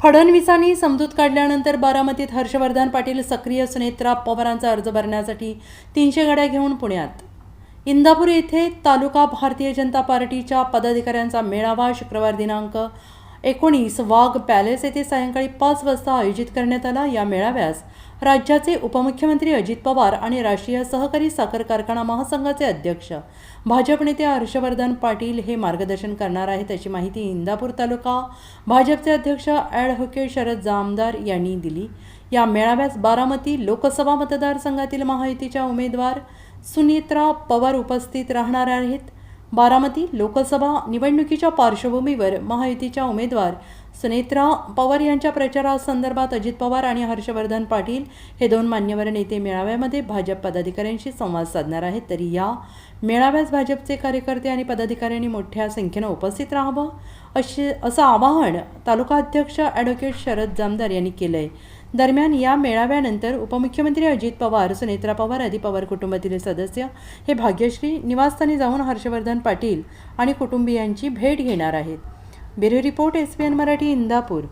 फडणवीसांनी समजूत काढल्यानंतर बारामतीत हर्षवर्धन पाटील सक्रिय सुनेत्रा पवारांचा अर्ज भरण्यासाठी तीनशे गाड्या घेऊन पुण्यात. इंदापूर येथे तालुका भारतीय जनता पार्टीच्या पदाधिकाऱ्यांचा मेळावा शुक्रवार दिनांक एकोणीस वाघ पॅलेस येथे सायंकाळी पाच वाजता आयोजित करण्यात आला या मेळाव्यास राज्याचे उपमुख्यमंत्री अजित पवार आणि राष्ट्रीय सहकारी साखर कारखाना महासंघाचे अध्यक्ष भाजप नेते हर्षवर्धन पाटील हे मार्गदर्शन करणार आहेत अशी माहिती इंदापूर तालुका भाजपचे अध्यक्ष ॲडव्होकेट शरद जामदार यांनी दिली. या मेळाव्यास बारामती लोकसभा मतदारसंघातील महायुतीच्या उमेदवार सुनेत्रा पवार उपस्थित राहणार आहेत. बारामती लोकसभा निवडणुकीच्या पार्श्वभूमीवर महायुतीच्या उमेदवार सुनेत्रा पवार यांच्या प्रचारासंदर्भात अजित पवार आणि हर्षवर्धन पाटील हे दोन मान्यवर नेते मेळाव्यामध्ये भाजप पदाधिकाऱ्यांशी संवाद साधणार आहेत. तरी या मेळाव्यास भाजपचे कार्यकर्ते आणि पदाधिकाऱ्यांनी मोठ्या संख्येनं उपस्थित राहावं असे असं आवाहन तालुका अध्यक्ष ॲडव्होकेट शरद जामदार यांनी केलं आहे दरम्यान या मेळाव्यानंतर उपमुख्यमंत्री अजित पवार सुनेत्रा पवार आदी पवार कुटुंबातील सदस्य हे भाग्यश्री निवासस्थानी जाऊन हर्षवर्धन पाटील आणि कुटुंबियांची भेट घेणार आहेत. Bureau report S P N Marathi Indapur.